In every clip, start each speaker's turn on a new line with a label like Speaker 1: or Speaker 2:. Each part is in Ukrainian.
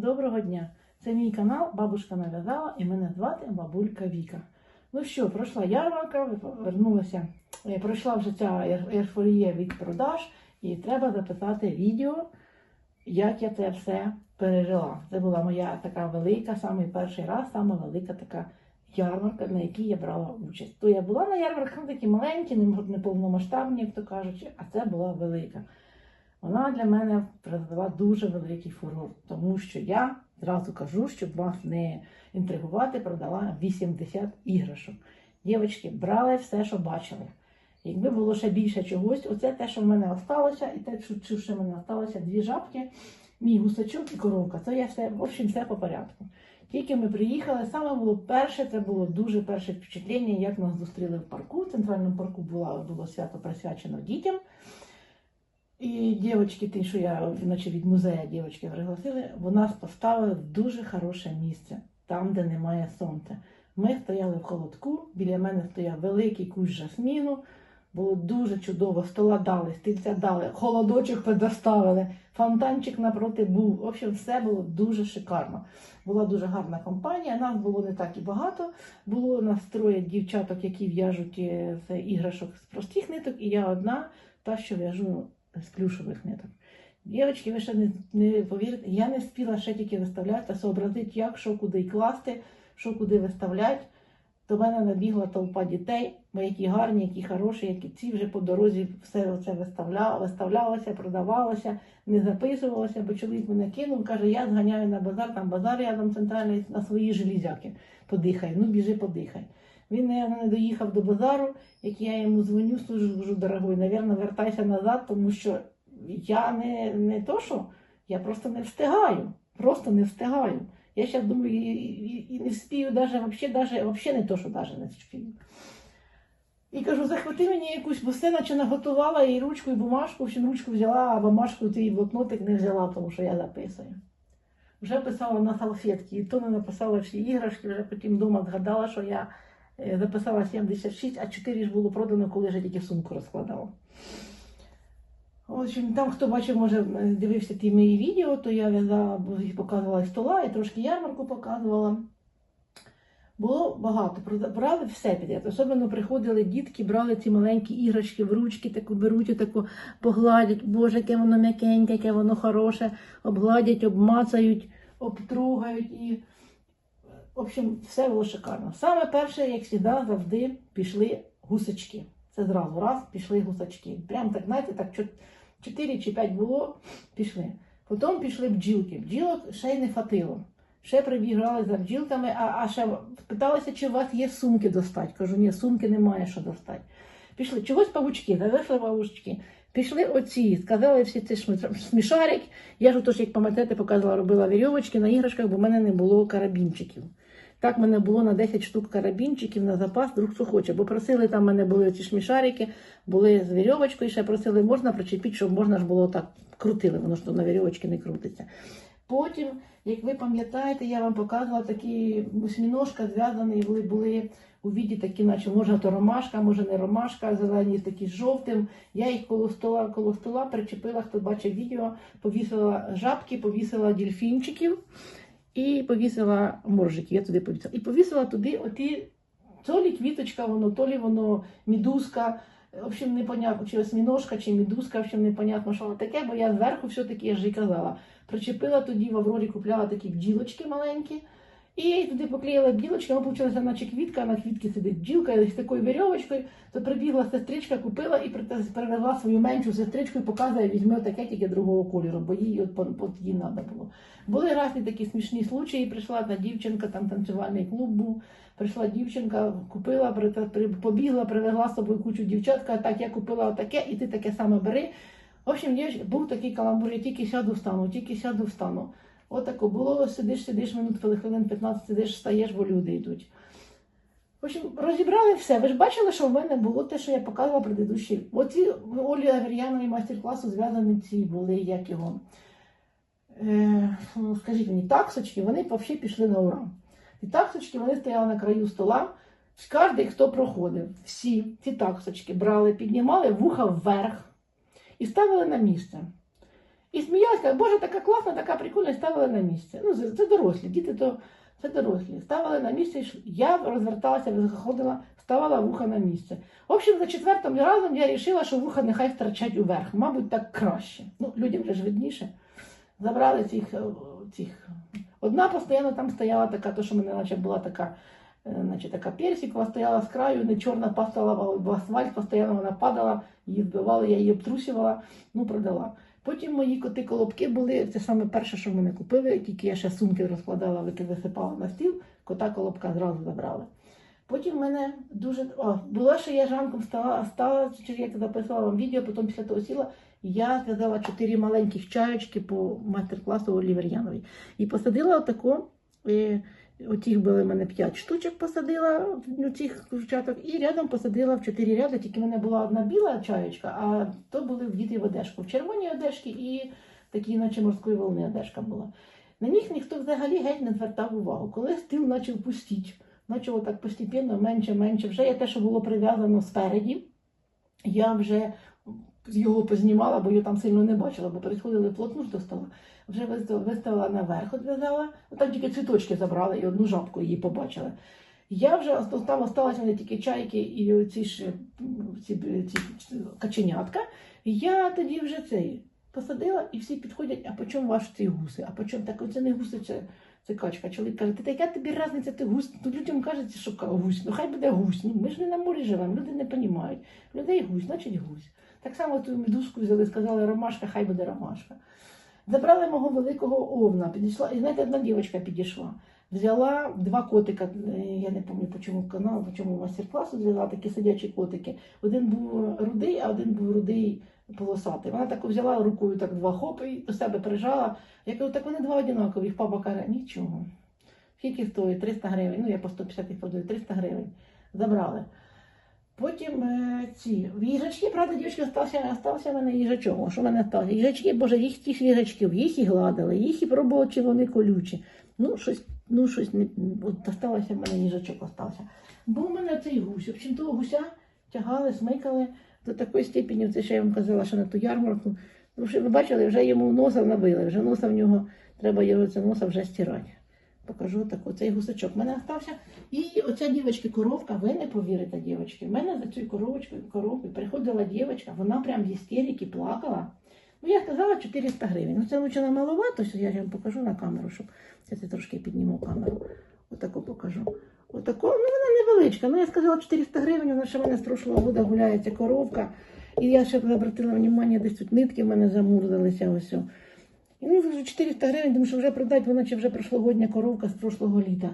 Speaker 1: доброго дня! Це мій канал Бабушка нав'язала і мене звати бабулька Віка. Ну що, пройшла ярмарка, вернулася, е, пройшла вже ця ер- ерфорія від продаж, і треба записати відео, як я це все пережила. Це була моя така велика, самий перший раз, сама велика така ярмарка, на якій я брала участь. То я була на ярмарках такі маленькі, не не повномасштабні, як то кажуть, а це була велика. Вона для мене призвела дуже великий фурор, тому що я зразу кажу, щоб вас не інтригувати, продала 80 іграшок. Дівчатки брали все, що бачили. Якби було ще більше чогось, оце те, що в мене осталося, і те, що, ще в мене осталося, дві жабки, мій гусачок і коровка. Це я все, в общем, все по порядку. Тільки ми приїхали, саме було перше, це було дуже перше впечатлення, як нас зустріли в парку. В центральному парку була, було свято присвячено дітям. І дівчатки, ті, що я наче від музею дівчатки пригласили, вона поставили в дуже хороше місце, там, де немає сонця. Ми стояли в холодку, біля мене стояв великий кущ жасміну. Було дуже чудово, стола дали, стільця дали, холодочок предоставили, фонтанчик напроти був. В общем, все було дуже шикарно. Була дуже гарна компанія. Нас було не так і багато. Було нас троє дівчаток, які в'яжуть е, іграшок з простих ниток, і я одна, та, що в'яжу з плюшових ниток. Дівчатки, ви ще не, не повірите, я не спіла ще тільки виставляти, сообразити, як, що куди класти, що куди виставляти. До мене набігла толпа дітей, бо які гарні, які хороші, які ці вже по дорозі все це виставля, виставлялося, продавалося, не записувалося, бо чоловік мене кинув, каже, я зганяю на базар, там базар рядом центральний на свої железяки. Подихай, ну біжи, подихай. Він, наверное, не доїхав до базару, як я йому дзвоню, служу, дорогой, навірно, вертайся назад, тому що я не, не то, що я просто не встигаю. Просто не встигаю. Я зараз думаю, і, і, і не вспію вообще не то, що даже не вспію. І кажу, захвати мені якусь, бо все наче наготувала і ручку, і бумажку, общем, ручку взяла, а бумажку ти блокнотик не взяла, тому що я записую. Вже писала на салфетки, і то не написала всі іграшки, вже потім вдома згадала, що я записала 76, а 4 ж було продано, коли вже тільки сумку розкладала. В там, хто бачив, може, дивився ті мої відео, то я в'язала, показувала із стола, і трошки ярмарку показувала. Було багато, брали все підряд. Особливо приходили дітки, брали ці маленькі іграшки в ручки, таку беруть, таку погладять. Боже, яке воно м'якеньке, яке воно хороше, обгладять, обмацають, обтругають і. В общем, все було шикарно. Саме перше, як завжди, завжди пішли гусачки. Це зразу раз пішли гусачки. Прям так, знаєте, так 4 чи 5 було, пішли. Потім пішли бджілки. Бджілок ще й не хватило. Ще прибігали за бджілками, а, а ще питалися, чи у вас є сумки достати. Кажу, ні, сумки немає, що достати. Пішли чогось павучки, зависли павучки. Пішли оці, сказали всі ці смішарик. Я ж отож, як пам'ятаєте, показувала, робила вірьовочки на іграшках, бо в мене не було карабінчиків. Так мене було на 10 штук карабінчиків на запас, друг хто хоче. Бо просили, там мене були ці шмішарики, були з вірьовочкою, ще просили, можна причепити, щоб можна ж було так крутили, воно ж то на вірьовочки не крутиться. Потім, як ви пам'ятаєте, я вам показувала такі восьміножка зв'язані були, були у віді такі, наче може то ромашка, може не ромашка, зелені такі з жовтим. Я їх коло стола, коло стола причепила, хто бачив відео, повісила жабки, повісила дельфінчиків і повісила моржики. Я туди повісила. І повісила туди оті, то лі квіточка, воно, то лі воно мідузка. В общем, непонятно, чи осьміножка, чи мідузка, в общем, непонятно, що воно таке, бо я зверху все-таки, я ж і казала, причепила тоді в Аврорі, купляла такі бджілочки маленькі. І туди поклеїла бджілочки, вона получилася наче квітка, на квітці сидить бджілка з такою вірьовочкою, то прибігла сестричка, купила і привезла свою меншу сестричку і показує, візьме таке тільки другого кольору, бо їй от, от їй треба було. Були різні такі смішні случаї. Прийшла одна дівчинка, там танцювальний клуб був. Прийшла дівчинка, купила, побігла, привезла з собою кучу дівчат, каже, так, я купила отаке, і ти таке саме бери. В общем, був такий каламбур, я тільки сяду встану, тільки сяду встану. Отако було, сидиш, сидиш, минут хвилин 15 сидиш, стаєш, бо люди йдуть. В общем, розібрали все. Ви ж бачили, що в мене було те, що я показувала предыдущі. Оці Олі Авер'яновій майстер-класу зв'язані ці були, як його. Е, ну, скажіть мені, таксочки, вони взагалі пішли на ура. І таксочки вони стояли на краю стола. Кожен, хто проходив, всі ці таксочки брали, піднімали вуха вверх і ставили на місце. І сміялася, боже, така класна, така прикольна, і ставила на місце. Ну, це, дорослі, діти то це дорослі. Ставили на місце, я розверталася, заходила, ставила вуха на місце. В общем, за четвертим разом я вирішила, що вуха нехай втрачать уверх. Мабуть, так краще. Ну, людям вже ж видніше. Забрали цих, е, цих. Одна постійно там стояла така, то що мене наче була така, е, наче така персикова, стояла з краю, не чорна пастала в асфальт, постійно вона падала, її збивали, я її обтрусювала, ну продала. Потім мої коти колобки були, це саме перше, що мене купили, тільки я ще сумки розкладала, висипала на стіл, кота колобка зразу забрали. Потім мене дуже. О, було, що я ранком стала, стала, чи як записувала вам відео, потім після того сіла, я сказала чотири маленьких чаєчки по майстер-класу Олівер Яновій. І посадила отако. Отіх були в мене 5 штучок посадила цих кружчаток, і рядом посадила в 4 ряди, тільки в мене була одна біла чаєчка, а то були вдіти в одежку. В червоній одежці і такі, наче морської волни одежка була. На них ніхто взагалі геть не звертав увагу. Коли стіл почав пустіть, почало так постійно, менше, менше. Вже я те, що було прив'язано спереді, я вже його познімала, бо я там сильно не бачила, бо приходили плотну ж до стола. Вже виставила, наверх, відв'язала, там тільки цвіточки забрала і одну жабку її побачила. Я вже там осталось мене тільки чайки і ці ж м, ці, ці каченятка. Я тоді вже цей посадила, і всі підходять, а по чому ваш ці гуси? А по чому так? Це не гуси, це, це качка. Чоловік каже, ти яка тобі різниця, ти гусь? Тут людям кажеться, що гусь. Ну хай буде гусь. Ну ми ж не на морі живемо, люди не розуміють. Людей гусь, значить гусь. Так само ту медузку взяли, сказали, ромашка, хай буде ромашка. Забрали мого великого овна, підійшла, і знаєте, одна дівчинка підійшла. Взяла два котика, е, я не пам'ятаю, по чому канал, по чому майстер-класу взяла такі сидячі котики. Один був рудий, а один був рудий полосатий. Вона так взяла рукою так два хопи і до себе прижала. Я кажу, так вони два одинакові. Їх Папа каже, нічого. Скільки стоїть? 300 гривень. Ну, я по 150 їх продаю, 300 гривень. Забрали. Потім е, ці їжачки, правда, дівчатки, остався, остався мене їжачок. Що мене сталося? Їжачки, боже, їх тих їжачків, їх і гладили, їх і пробували, чи вони колючі. Ну, щось, ну, щось не от осталося в мене їжачок остався. Бо в мене цей гусь. В общем, того гуся тягали, смикали до такої степені, це ще я вам казала, що на ту ярмарку. Ну, що ви бачили, вже йому носа набили, вже носа в нього, треба його це носа вже стирати. Покажу так, оцей гусачок в мене остався. І оця дівчинка коровка, ви не повірите, дівчатки. В мене за цією коровочкою коровкою приходила дівчинка, вона прям в істериці плакала. Ну, я сказала 400 гривень. Ну, це лучше маловато, що я вам покажу на камеру, щоб я це трошки підніму камеру. Отако покажу. Отако, ну вона невеличка. Ну, я сказала 400 гривень, вона ще мене з прошлого року гуляє ця коровка. І я ще обратила увагу, десь тут нитки в мене замурзалися ось. І ну, вже 400 гривень, тому що вже продати, вона чи вже прошлогодня коровка з прошлого літа.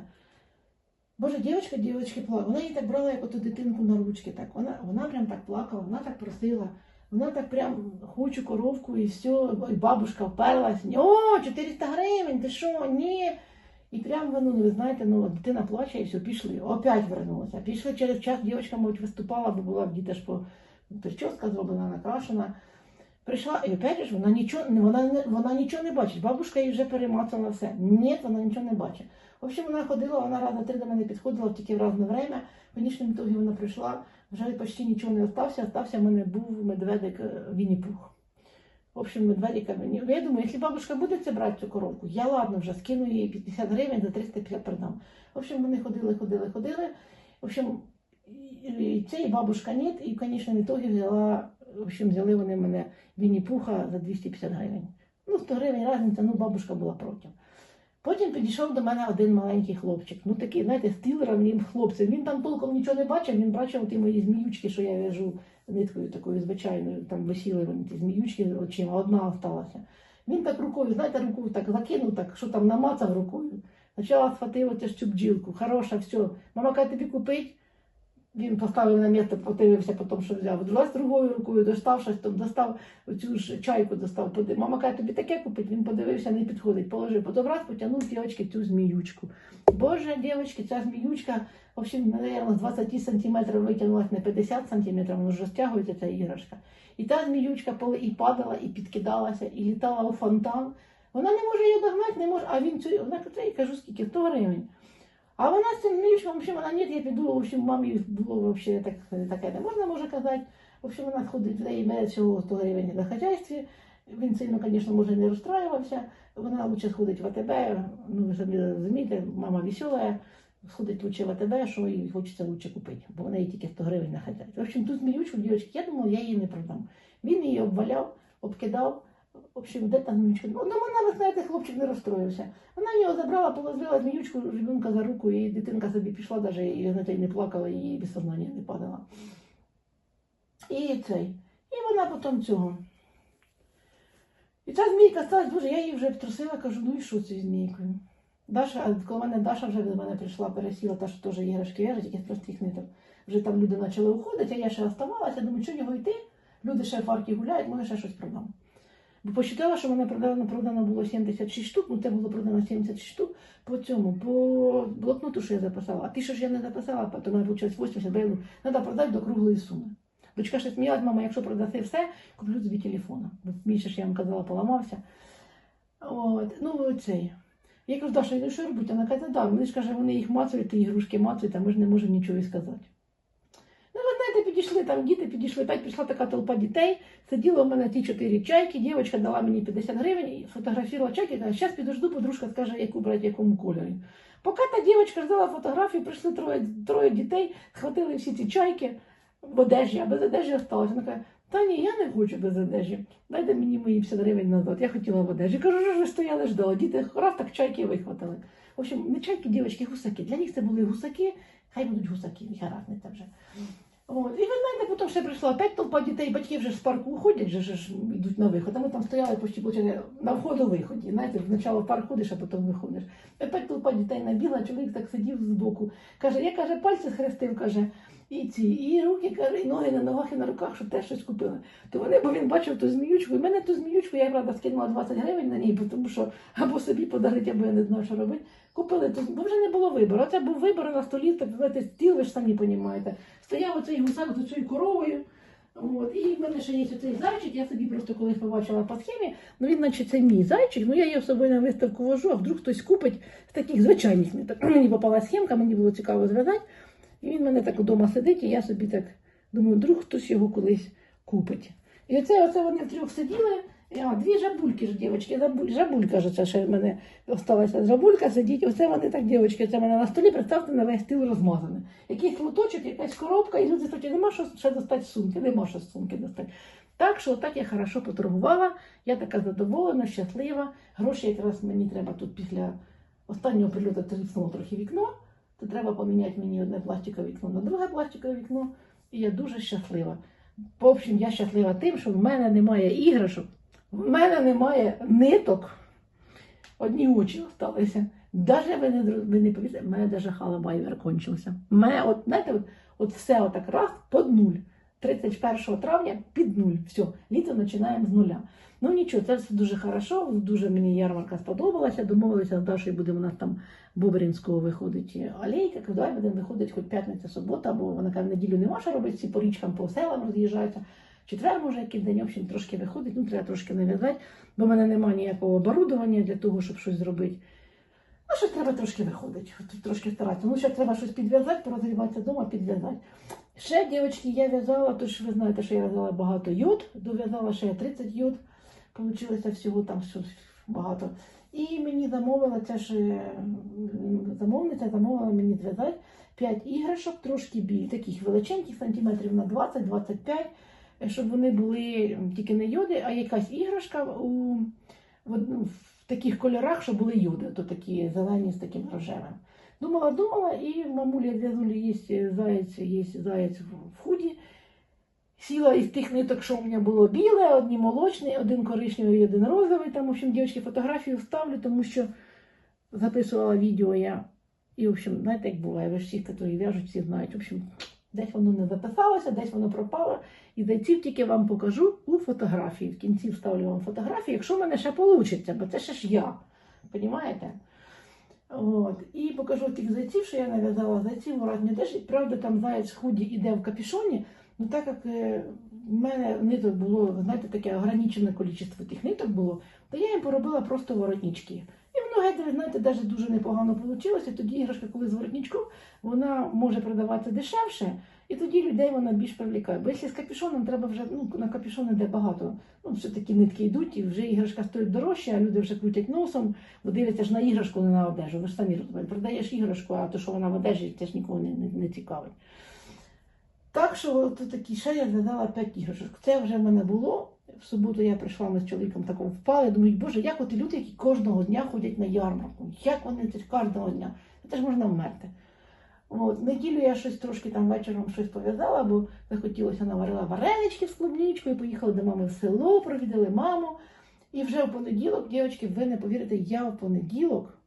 Speaker 1: Боже, дівчинка, дівчинки плакала. Вона її так брала, як оту дитинку на ручки. Так. Вона, вона прям так плакала, вона так просила. Вона так прям хочу коровку і все, і бабушка вперлась. О, 400 гривень, ти що? Ні. І прям воно, ну ви знаєте, ну дитина плаче і все, пішли. Опять вернулася. Пішли через час, дівчинка, мабуть, виступала, бо була в по прическа зроблена, накрашена. Прийшла, і опять вона нічого, вона, вона нічого не бачить. Бабушка їй вже перемацала все. Ні, вона нічого не бачить. В общем, вона ходила, вона раз на три до мене підходила тільки в разне время. В конечному ітогі вона прийшла, вже почти нічого не остався. Остався в мене був медведик е, Вінні-Пух. В общем, медведика мені. Я думаю, якщо бабушка буде це брати цю коробку, я ладно вже скину їй 50 гривень за 350 продам. В общем, вони ходили, ходили, ходили. В общем, і- і бабушка ні, і в конечному ітогі взяла, в общем, взяли вони мене Вінні-Пуха за 250 гривень. Ну, 100 гривень різниця, ну бабушка була проти. Потім підійшов до мене один маленький хлопчик. Ну такий, знаєте, стилером хлопцем. Він там толком нічого не бачив, він бачив ті мої зміючки, що я в'яжу ниткою такою звичайною, там висіли вони ті зміючки очима, одна осталася. Він так рукою, знаєте, руку так закинув, так, що там намацав рукою. Спочатку схватив оце ж цю бджілку, хороша, все. Мама каже, тобі купить. Він поставив на місце, подивився, потім, що взяв. Другою другою рукою достав щось там, достав оцю ж чайку, достав. Мама каже, тобі таке купить. Він подивився, не підходить, положив. Потім раз потягнув дівчатки цю зміючку. Боже, дівчатки, ця зміючка, в общем, наверное, з 20 сантиметрів витягнулася на 50 сантиметрів, воно ж розтягується ця іграшка. І та зміючка і падала, і підкидалася, і літала у фонтан. Вона не може її догнати, не може, а він цю, вона каже, кажу, скільки, 100 гривень. А вона з цим мілючком, в общем, вона ні, я піду, в общем, мамі було вообще так, таке не можна може казати. В общем, вона ходить, в неї мене всього 100 гривень на хазяйстві. Він сильно, звісно, може не розстраювався. Вона лучше сходить в АТБ. Ну, ви самі розумієте, мама весела, сходить лучше в АТБ, що їй хочеться лучше купити, бо в неї тільки 100 гривень на хазяйство. В общем, ту зміючку, дівчатки, я думала, я її не продам. Він її обваляв, обкидав. В общем, де та зміючка? Ну, вона, ви знаєте, хлопчик не розстроївся. Вона його забрала, повозила зміючку ребенка за руку, і дитинка собі пішла, навіть і знаєте, не плакала, і без сознання не падала. І цей. І вона потім цього. І ця змійка сталася, боже, я її вже трусила, кажу, ну і що з цією змійкою? Даша, коли мене Даша вже до мене прийшла, пересіла, та що теж іграшки в'яжуть, якісь простих ниток. Вже там люди почали уходити, а я ще оставалася, думаю, що його йти? Люди ще в паркі гуляють, може ще щось продам. Бо посчитала, що мене продано, продано було 76 штук, ну це було продано 76 штук по цьому, по блокноту, що я записала. А ті, що ж я не записала, то мене вийшло 80 гривень, треба продати до круглої суми. Дочка ще сміялась, мама, якщо продаси все, куплю тобі телефона. Бо ще ж, я вам казала, поламався. От, ну цей. Я кажу, Даша, ну що робити? Вона каже, да, вони ж каже, вони їх мацають, ті ігрушки мацають, а ми ж не можемо нічого і сказати. Підійшли там діти, підійшли, опять прийшла така толпа дітей, сиділа у мене ті чотири чайки, дівчинка дала мені 50 гривень, і фотографувала чайки, каже, зараз підожду, подружка скаже, яку брати, якому кольорі. Поки та дівчинка ждала фотографію, прийшли троє, троє дітей, схватили всі ці чайки в одежі, а без одежі осталось. Вона каже, та ні, я не хочу без одежі. Дайте мені мої 50 гривень назад. Я хотіла в одежі. Кажу, що ж стояли ждала. Діти раз так чайки вихватили. В общем, не чайки, дівчатки, гусаки. Для них це були гусаки, хай будуть гусаки, нехай разниця вже. От. І ви знаєте, потім ще прийшла опять толпа дітей, батьки вже з парку уходять, вже ж йдуть на виход. А ми там стояли почти получали, на входу-виході. Знаєте, спочатку в парк ходиш, а потім виходиш. Опять толпа дітей набігла, чоловік так сидів збоку. Каже, я каже, пальці схрестив, каже, і ці, і руки, каже, і ноги на ногах і на руках, щоб теж щось купили. То вони, бо він бачив ту зміючку, і мене ту зміючку, я правда скинула 20 гривень на ній, тому що або собі подарити, або я не знаю, що робити. Купили бо вже не було вибору. Це був вибор на столі, так знаєте, стіл, ви ж самі розумієте. Стояв оцей гусак з цією коровою. От, і в мене ще є цей зайчик, я собі просто колись побачила по схемі, ну він, наче це мій зайчик, ну я його з собою на виставку вожу, а вдруг хтось купить з таких звичайних. Мені попала схемка, мені було цікаво зв'язати. І він в мене так вдома сидить, і я собі так думаю, вдруг хтось його колись купить. І оце, оце вони втрьох сиділи. А, дві жабульки ж, дівчатки, жабуль, жабулька ж це ще в мене осталася жабулька сидіть. Оце вони так, дівчатки, це в мене на столі, представте, на весь стіл розмазане. Якийсь лоточок, якась коробка, і люди кажуть, нема що ще достати сумки, нема що сумки достати. Так що так я хорошо поторгувала, я така задоволена, щаслива. Гроші якраз мені треба тут після останнього прильоту тріснуло трохи вікно, то треба поміняти мені одне пластикове вікно на друге пластикове вікно, і я дуже щаслива. В общем, я щаслива тим, що в мене немає іграшок, в мене немає ниток. Одні очі залишилися. Даже ви не, ви не повірите, в мене даже халабайвер кончився. Мене, от, знаєте, от, от все отак раз під нуль. 31 травня під нуль. Все, літо починаємо з нуля. Ну нічого, це все дуже хорошо, дуже мені ярмарка сподобалася. Домовилися з Дашою, буде у нас там Бобринського виходить алейка. Давай будемо виходити хоч п'ятниця, субота, бо вона каже, неділю нема що робити, всі по річкам, по селам роз'їжджаються. Четвер, може, якийсь день, в общем, трошки виходить, ну треба трошки нав'язати, бо в мене немає ніякого оборудовання для того, щоб щось зробити. Ну, щось треба трошки виходити, трошки старатися. Ну, ще треба щось підв'язати, порозріватися вдома, підв'язати. Ще, дівчатки, я в'язала, тож ви знаєте, що я в'язала багато йод, дов'язала ще 30 йод, Получилося всього там багато. І мені замовила ця ж замовниця, замовила мені зв'язати 5 іграшок, трошки біль, таких величеньких, сантиметрів на 20-25, е, щоб вони були тільки не йоди, а якась іграшка у, в, в таких кольорах, що були йоди, то такі зелені з таким рожевим. Думала, думала, і мамуля зв'язулі є заяць, є заяць в- в худі. Сіла із тих ниток, що у мене було біле, одні молочні, один коричневий, один розовий. Там, в общем, дівчатки, фотографію вставлю, тому що записувала відео я. І, в общем, знаєте, як буває, ви ж всі, хто в'яжуть, всі знають. В общем, десь воно не записалося, десь воно пропало. І зайців тільки вам покажу у фотографії. В кінці вставлю вам фотографію, якщо в мене ще вийде, бо це ще ж я. Понімаєте? От. І покажу тих зайців, що я нав'язала зайців у разні теж. Правда, там заяць худі іде в капюшоні. Ну так як е, в мене ниток було, знаєте, таке ограничене кількість тих ниток було, то я їм поробила просто воротнички. І воно знаєте, навіть дуже непогано вийшло. Тоді іграшка, коли з воротничком, вона може продаватися дешевше, і тоді людей вона більш привлікає. Бо якщо з капюшоном, треба вже ну, на капюшон іде багато. Ну, все такі нитки йдуть, і вже іграшка стоїть дорожче, а люди вже крутять носом, бо дивляться ж на іграшку, не на одежу. Ви ж самі розумієте, продаєш іграшку, а то, що вона в одежі, це ж нікого не, не, не цікавить. Так що от такі ще я згадала 5 іграшок. Це вже в мене було. В суботу я прийшла, ми з чоловіком такого впали. Думаю, боже, як от люди, які кожного дня ходять на ярмарку. Як вони кожного дня? Це ж можна вмерти. От, неділю я щось трошки там вечором щось пов'язала, бо захотілося наварила варенички з клубничкою, поїхали до мами в село, провідали маму. І вже в понеділок, дівчатки, ви не повірите, я в понеділок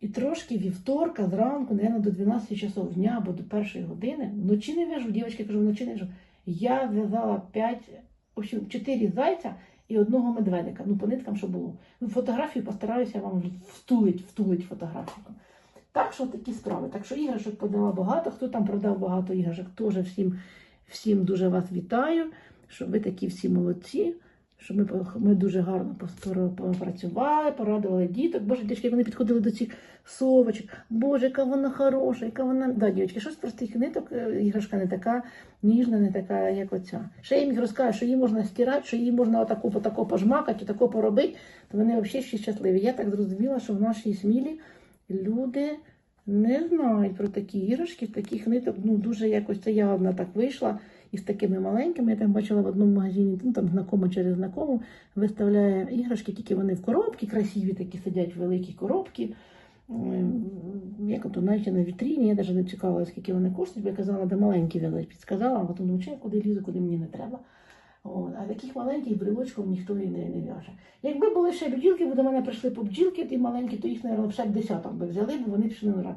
Speaker 1: і трошки вівторка зранку, наверное, до 12 часов дня або до першої години, вночі не в'яжу, дівчатки, кажу, вночі не в'яжу. Я зв'язала 5, общем, чотири зайця і одного медведика. Ну, по ниткам, що було. Ну, фотографію постараюся вам втулить, втулить фотографію. Так що такі справи. Так що іграшок подала багато. Хто там продав багато іграшок, теж всім, всім дуже вас вітаю, що ви такі всі молодці. Що ми, ми дуже гарно попрацювали, порадували діток. Боже, дівчатки, вони підходили до цих совочок. Боже, яка вона хороша, яка вона. Да, дівчатки, щось простих ниток, е, іграшка не така ніжна, не така, як оця. Ще їм розкажу, що її можна стирати, що її можна отаку, отако пожмакати, отако поробити, то вони взагалі ще щасливі. Я так зрозуміла, що в нашій смілі люди не знають про такі іграшки, таких ниток. Ну, дуже якось це я так вийшла із такими маленькими. Я там бачила в одному магазині, ну там знакомо через знакому, виставляє іграшки, тільки вони в коробці, красиві такі сидять в великій коробці. М, Як ото навіть на вітріні, я навіть не цікавила, скільки вони коштують, я казала, де маленькі в'язати, підсказала, а потім думаю, куди лізу, куди мені не треба. От. А таких маленьких брелочків ніхто і не, не в'яже. Якби були ще бджілки, бо до мене прийшли по бджілки, ті маленькі, то їх, мабуть, ще б десяток би взяли, бо вони пішли на.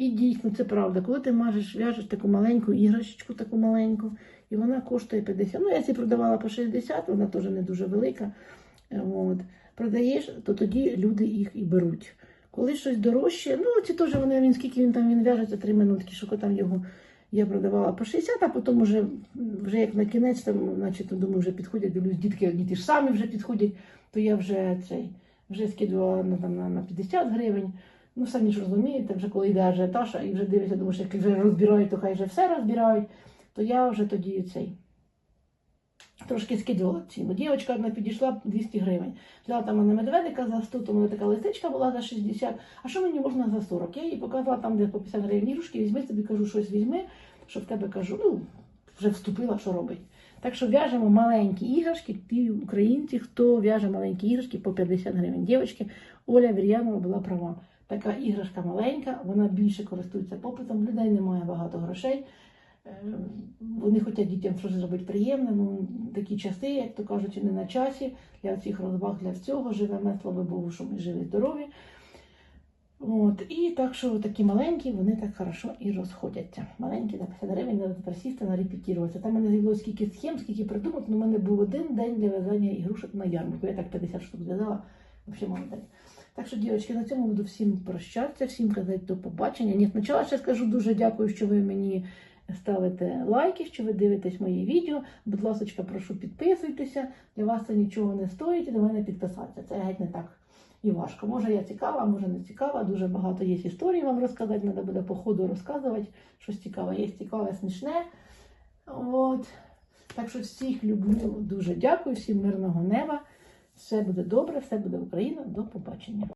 Speaker 1: І дійсно, це правда. Коли ти мажеш, в'яжеш таку маленьку іграшечку, таку маленьку, і вона коштує 50. Ну, я ці продавала по 60, вона теж не дуже велика. Е, От. Продаєш, то тоді люди їх і беруть. Коли щось дорожче, ну ці теж вони, він скільки він там він в'яжеться, три минутки, що там його я продавала по 60, а потім вже, вже як на кінець, там, значить, думаю, вже підходять, дивлюсь, дітки одні ті ж самі вже підходять, то я вже цей вже скидувала на, там, на 50 гривень. Ну, самі ж розумієте, вже коли йде ажіотаж, і вже дивишся, думаєш, як вже розбирають, то хай вже все розбирають, то я вже тоді цей трошки скидувала ціну. Дівчинка одна підійшла 200 гривень. Взяла там мене медведика за 100, то мене така листичка була за 60. А що мені можна за 40? Я їй показала там, де по 50 гривень ігрушки, візьми собі, кажу, щось візьми, що в тебе кажу, ну, вже вступила, що робить. Так що в'яжемо маленькі іграшки, ті українці, хто в'яже маленькі іграшки по 50 гривень. Дівчатки, Оля Вір'янова була права. Така іграшка маленька, вона більше користується попитом, людей немає багато грошей. Е, Вони хочуть дітям щось зробити приємне. Ну, такі часи, як то кажуть, не на часі для цих розваг, для всього. Живемо, слава Богу, що ми живі, здорові. От, і так що такі маленькі, вони так хорошо і розходяться. Маленькі на 50 гривень треба тепер сісти на репетіруватися. Там мене з'явилося скільки схем, скільки придумок, але в мене був один день для в'язання ігрушок на ярмарку. Я так 50 штук зв'язала, взагалі молодець. Так що, дівчатки, на цьому буду всім прощатися, всім казати до побачення. Ні, спочатку ще скажу дуже дякую, що ви мені ставите лайки, що ви дивитесь мої відео. Будь ласка, прошу підписуйтеся. Для вас це нічого не стоїть, до мене підписатися. Це геть не так і важко. Може я цікава, може не цікава. Дуже багато є історій вам розказати. Треба буде по ходу розказувати. Щось цікаве, є цікаве, смішне. От. Так що всіх люблю, дуже дякую, всім мирного неба. Все буде добре, все буде Україна. До побачення.